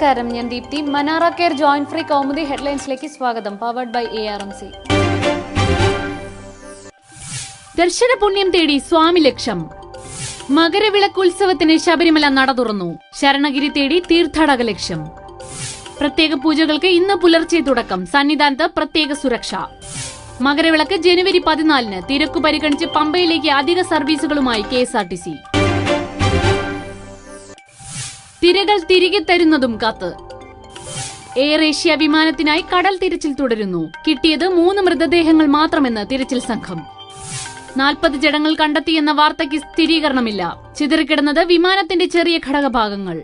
നമസ്കാരം. ഞാൻ Deepthi. Manara care joint free Kaumudi ഹെഡ്ലൈൻസിലേക്ക് സ്വാഗതം. Powered by A R M C ദർശന പുണ്യം തേടി സ്വാമി ലക്ഷം. മകരവിളക്കുത്സവത്തിന് ശബരിമല നട തുറന്നു. ശരണഗിരി തേടി തീർത്ഥാടക ലക്ഷ്യം. പ്രത്യേക പൂജകൾക്ക് ഇന്ന് പുലർച്ചെ തുടക്കം. സന്നിധാനത്ത് പ്രത്യേക സുരക്ഷ. മകരവിളക്ക് ജനുവരി പതിനാലിന് തിരക്കു പരിഗണിച്ച് പമ്പയിലേക്ക് അധിക സർവീസുകളുമായി K S R T C. തിരകൾ തിരികെ തരുന്നതും കത്ത്. എയർ ഏഷ്യ വിമാനത്തിനായി കടൽ തിരച്ചിൽ തുടരുന്നു. കിട്ടിയത് മൂന്ന് മൃതദേഹങ്ങൾ മാത്രമെന്ന് തിരച്ചിൽ സംഘം. നാൽപ്പത് ജഡങ്ങൾ കണ്ടെത്തിയെന്ന വാർത്തയ്ക്ക് സ്ഥിരീകരണമില്ല. ചിതറിക്കിടന്നത് വിമാനത്തിന്റെ ചെറിയ ഘടകഭാഗങ്ങൾ.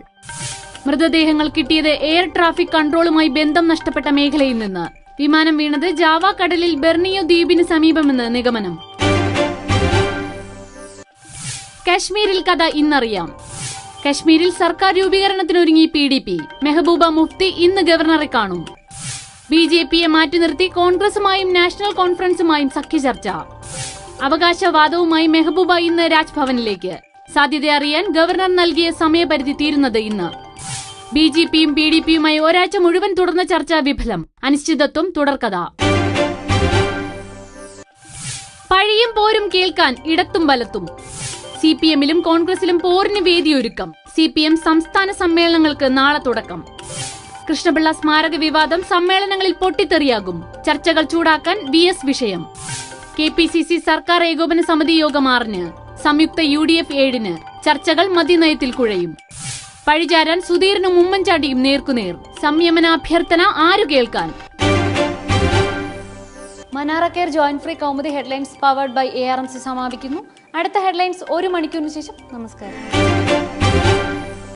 മൃതദേഹങ്ങൾ കിട്ടിയത് എയർ ട്രാഫിക് കൺട്രോളുമായി ബന്ധം നഷ്ടപ്പെട്ട മേഖലയിൽ നിന്ന്. വിമാനം വീണത് ജാവ കടലിൽ ബെർണിയോ ദ്വീപിന് സമീപമെന്ന് നിഗമനം. കാശ്മീരിൽ കഥ ഇന്നറിയാം. കശ്മീരിൽ സർക്കാർ രൂപീകരണത്തിനൊരുങ്ങി P D P. Mehbooba Mufti ഇന്ന് ഗവർണറെ കാണും. ബി ജെ പിയെ മാറ്റി നിർത്തി കോൺഗ്രസുമായും നാഷണൽ കോൺഫറൻസുമായും സഖ്യചർച്ച. അവകാശവാദവുമായി മെഹബൂബ ഇന്ന് രാജ്ഭവനിലേക്ക്. സാധ്യത അറിയാൻ ഗവർണർ നൽകിയ സമയപരിധി തീരുന്നത് ഇന്ന്. ബി ജെ പിയും പി ഡി പിയുമായി ഒരാഴ്ച മുഴുവൻ തുടർന്ന ചർച്ച വിഫലം. അനിശ്ചിതത്വം തുടർക്കഥ. പഴിയും പോരും കേൾക്കാൻ ഇടത്തും വലത്തും. സി പി എമ്മിലും കോൺഗ്രസിലും പോരിന് വേദിയൊരുക്കം. സി പി എം സംസ്ഥാന സമ്മേളനങ്ങൾക്ക് നാളെ തുടക്കം. കൃഷ്ണപിള്ള സ്മാരക വിവാദം സമ്മേളനങ്ങളിൽ പൊട്ടിത്തെറിയാകും. ചർച്ചകൾ ചൂടാക്കാൻ വി എസ് വിഷയം. കെ പി സി സി സർക്കാർ ഏകോപന സമിതി യോഗം ആറിന്. സംയുക്ത യു ഡി എഫ് ഏഴിന്. ചർച്ചകൾ മദ്യനയത്തിൽ കുഴയും. പഴിചാരാൻ സുധീറിനും ഉമ്മൻചാണ്ടിയും നേർക്കുനേർ. സംയമനാഭ്യർത്ഥന ആരു കേൾക്കാൻ? Manara care joint free Kaumudi headlines powered by A R M C സമാപിക്കുന്നു. അടുത്ത ഹെഡ്ലൈൻസ് ഒരു മണിക്കൂറിന് ശേഷം. നമസ്കാരം.